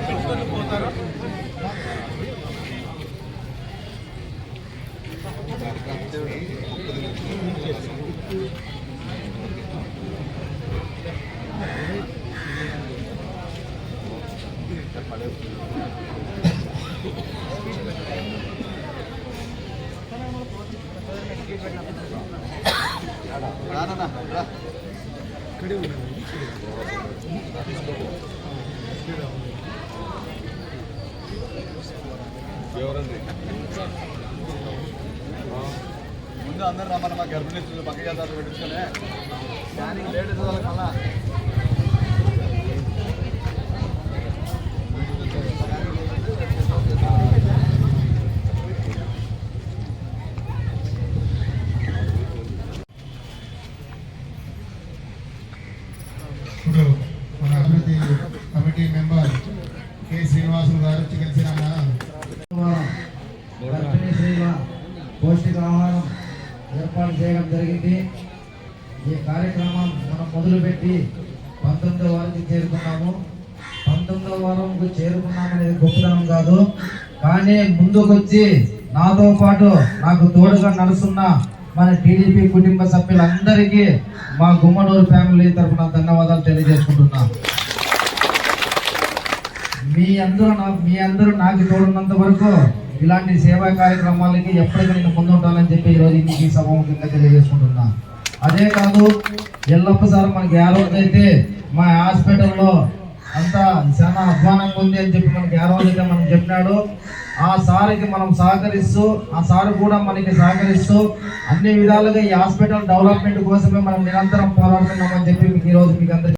పెట్టుకొని పోతారు ముందు అందరూ రమ్మని మా గర్భిణీ పక్క చేద్దాం పెట్టించుకొని స్కానింగ్ లేడీస్ వాళ్ళకల్లా ఇప్పుడు మన అభివృద్ధి కమిటీ మెంబర్ కె శ్రీనివాసులు గారు చికెన్ సినిమా గర్భిణీ స్త్రీల పౌష్టికాహారం ఏర్పాటు చేయడం జరిగింది. ఈ కార్యక్రమం మనం మొదలుపెట్టి పంతొమ్మిదవ వారికి చేరుకున్నాము. పంతొమ్మిదవ వారంకు చేరుకున్నామనేది గొప్పతనం కాదు. కానీ ముందుకొచ్చి నాతో పాటు నాకు తోడుగా నడుస్తున్న మన టీడీపీ కుటుంబ సభ్యులందరికీ మా గుమ్మనూరు ఫ్యామిలీ తరఫున ధన్యవాదాలు తెలియజేసుకుంటున్నాను మీ అందరూ నాకు మీ అందరూ నాకు తోడున్నంత వరకు ఇలాంటి సేవా కార్యక్రమాలకి ఎప్పటికీ నేను పొందుంటానని చెప్పి ఈరోజు మీకు ఈ సభముఖంగా తెలియజేసుకుంటున్నా. అదే కాదు ఎల్లప్ప సార్ మనకి ఏ రోజైతే మా హాస్పిటల్లో అంతా చాలా అధ్వానంగా ఉంది అని చెప్పి మనకి ఏ రోజైతే మనం చెప్పినాడు. ఆ సార్కి మనం సహకరిస్తూ ఆ సార్ కూడా మనకి సహకరిస్తూ అన్ని విధాలుగా ఈ హాస్పిటల్ డెవలప్మెంట్ కోసమే మనం నిరంతరం పోరాడుతున్నామని చెప్పి మీకు ఈరోజు మీకు అందరికీ